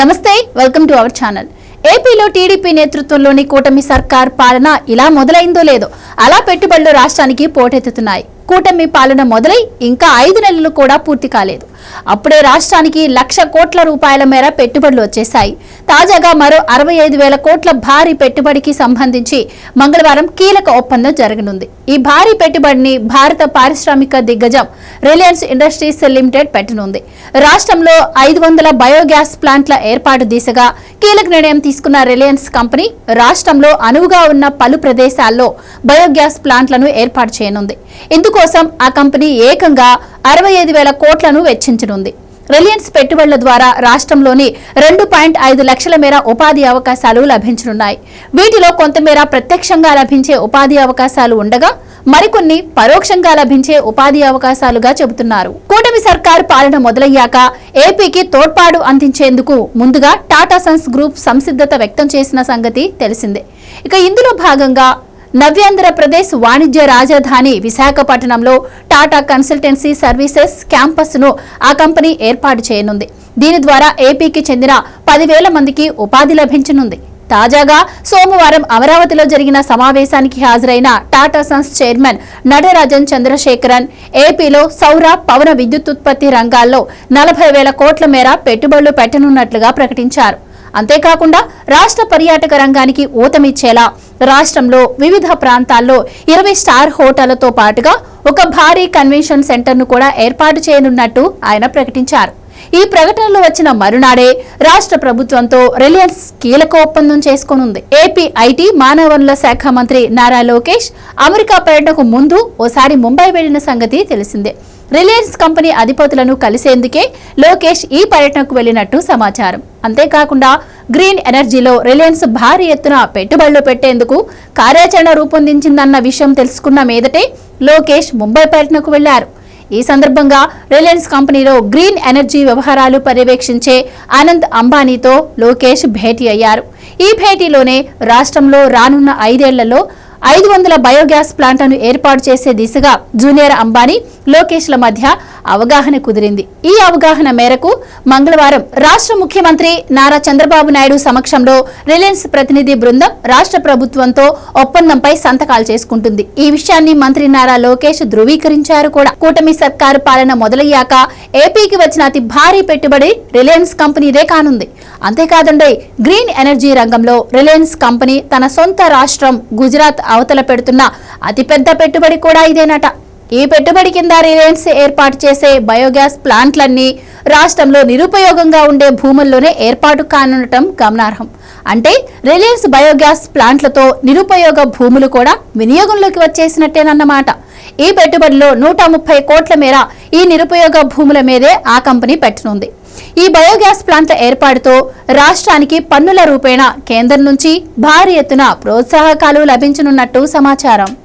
నమస్తే welcome to our channel. ఏపీలో TDP నేతృత్వంలోని కూటమి సర్కార్ పాలన ఇలా మొదలైందో లేదో అలా పెట్టుబడులు రాష్ట్రానికి పోటెత్తుతున్నాయి. కూటమి పాలన మొదలై ఇంకా ఐదు నెలలు కూడా పూర్తి కాలేదు. అప్పుడే రాష్ట్రానికి లక్ష కోట్ల రూపాయల మేర పెట్టుబడులు వచ్చేశాయి. తాజాగా మరో అరవై ఐదు వేల కోట్ల భారీ పెట్టుబడికి సంబంధించి మంగళవారం కీలక ఒప్పందం జరగనుంది. ఈ భారీ పెట్టుబడిని భారత పారిశ్రామిక దిగ్గజం రిలయన్స్ ఇండస్ట్రీస్ లిమిటెడ్ పెట్టనుంది. రాష్ట్రంలో ఐదు వందల బయోగ్యాస్ ప్లాంట్ల ఏర్పాటు దిశగా కీలక నిర్ణయం తీసుకున్న రిలయన్స్ కంపెనీ రాష్ట్రంలో అనువుగా ఉన్న పలు ప్రదేశాల్లో బయోగ్యాస్ ప్లాంట్లను ఏర్పాటు చేయనుంది. ఇందుకోసం ఆ కంపెనీ ఏకంగా అరవై ఐదు వేల కోట్లను వెచ్చించనుంది. రిలయన్స్ పెట్టుబడుల ద్వారా రాష్ట్రంలోని రెండు పాయింట్ ఐదు లక్షల మేర ఉపాధి అవకాశాలు లభించనున్నాయి. వీటిలో కొంతమేర ప్రత్యక్షంగా లభించే ఉపాధి అవకాశాలు ఉండగా మరికొన్ని పరోక్షంగా లభించే ఉపాధి అవకాశాలుగా చెబుతున్నారు. కూటమి సర్కార్ పాలన మొదలయ్యాక ఏపీకి తోడ్పాటు అందించేందుకు ముందుగా టాటా సన్స్ గ్రూప్ సంసిద్ధత వ్యక్తం చేసిన సంగతి తెలిసిందే. ఇక ఇందులో భాగంగా నవ్యాంధ్రప్రదేశ్ వాణిజ్య రాజధాని విశాఖపట్నంలో టాటా కన్సల్టెన్సీ సర్వీసెస్ క్యాంపస్ను ఆ కంపెనీ ఏర్పాటు చేయనుంది. దీని ద్వారా ఏపీకి చెందిన పదివేల మందికి ఉపాధి లభించనుంది. తాజాగా సోమవారం అమరావతిలో జరిగిన సమావేశానికి హాజరైన టాటా సన్స్ చైర్మన్ నటరాజన్ చంద్రశేఖరన్ ఏపీలో సౌర పవన విద్యుత్ ఉత్పత్తి రంగాల్లో నలభై వేల కోట్ల మేర పెట్టుబడులు పెట్టనున్నట్లుగా ప్రకటించారు. అంతేకాకుండా రాష్ట్ర పర్యాటక రంగానికి ఊతమిచ్చేలా రాష్ట్రంలో వివిధ ప్రాంతాల్లో ఇరవై స్టార్ హోటళ్ళతో పాటుగా ఒక భారీ కన్వెన్షన్ సెంటర్ను కూడా ఏర్పాటు చేయనున్నట్టు ఆయన ప్రకటించారు. ఈ ప్రకటనలో వచ్చిన మరునాడే రాష్ట్ర ప్రభుత్వంతో రిలయన్స్ కీలక ఒప్పందం చేసుకోనుంది. ఏపీ ఐటీ మానవ వనరుల శాఖ మంత్రి నారా లోకేష్ అమెరికా పర్యటనకు ముందు ఓసారి ముంబై వెళ్ళిన సంగతి తెలిసిందే. రిలయన్స్ కంపెనీ అధిపతులను కలిసేందుకే లోకేష్ ఈ పర్యటనకు వెళ్ళినట్టు సమాచారం. అంతేకాకుండా గ్రీన్ ఎనర్జీలో రిలయన్స్ భారీ ఎత్తున పెట్టుబడులు పెట్టేందుకు కార్యాచరణ రూపొందించిందన్న విషయం తెలుసుకున్న మీదటే లోకేష్ ముంబై పర్యటనకు వెళ్ళారు. ఈ సందర్భంగా రిలయన్స్ కంపెనీలో గ్రీన్ ఎనర్జీ వ్యవహారాలు పర్యవేక్షించే అనంత్ అంబానీతో లోకేష్ భేటీ అయ్యారు. ఈ భేటీలోనే రాష్ట్రంలో రానున్న ఐదేళ్ళలో ఐదు వందల బయోగ్యాస్ ప్లాంట్లను ఏర్పాటు చేసే దిశగా జూనియర్ అంబానీ లోకేష్ల మధ్య అవగాహన కుదిరింది. ఈ అవగాహన మేరకు మంగళవారం రాష్ట్ర ముఖ్యమంత్రి నారా చంద్రబాబు నాయుడు సమక్షంలో రిలయన్స్ ప్రతినిధి బృందం రాష్ట్ర ప్రభుత్వంతో ఒప్పందంపై సంతకాలు చేసుకుంటుంది. ఈ విషయాన్ని మంత్రి నారా లోకేష్ ధృవీకరించారు కూడా. కూటమి సర్కారు పాలన మొదలయ్యాక ఏపీకి వచ్చిన అతి భారీ పెట్టుబడి రిలయన్స్ కంపెనీదే కానుంది. అంతేకాదండి గ్రీన్ ఎనర్జీ రంగంలో రిలయన్స్ కంపెనీ తన సొంత రాష్ట్రం గుజరాత్ అవతల పెడుతున్న అతిపెద్ద పెట్టుబడి కూడా ఇదేనట. ఈ పెట్టుబడి కింద రిలయన్స్ ఏర్పాటు చేసే బయోగ్యాస్ ప్లాంట్లన్నీ రాష్ట్రంలో నిరుపయోగంగా ఉండే భూముల్లోనే ఏర్పాటు కానుండటం గమనార్హం. అంటే రిలయన్స్ బయోగ్యాస్ ప్లాంట్లతో నిరుపయోగ భూములు కూడా వినియోగంలోకి వచ్చేసినట్టేనన్నమాట. ఈ పెట్టుబడిలో నూట ముప్పై కోట్ల మేర ఈ నిరుపయోగ భూముల మీదే ఆ కంపెనీ పెట్టనుంది. ఈ బయోగ్యాస్ ప్లాంట్ల ఏర్పాటుతో రాష్ట్రానికి పన్నుల రూపేణా కేంద్రం నుంచి భారీ ఎత్తున ప్రోత్సాహకాలు లభించనున్నట్టు సమాచారం.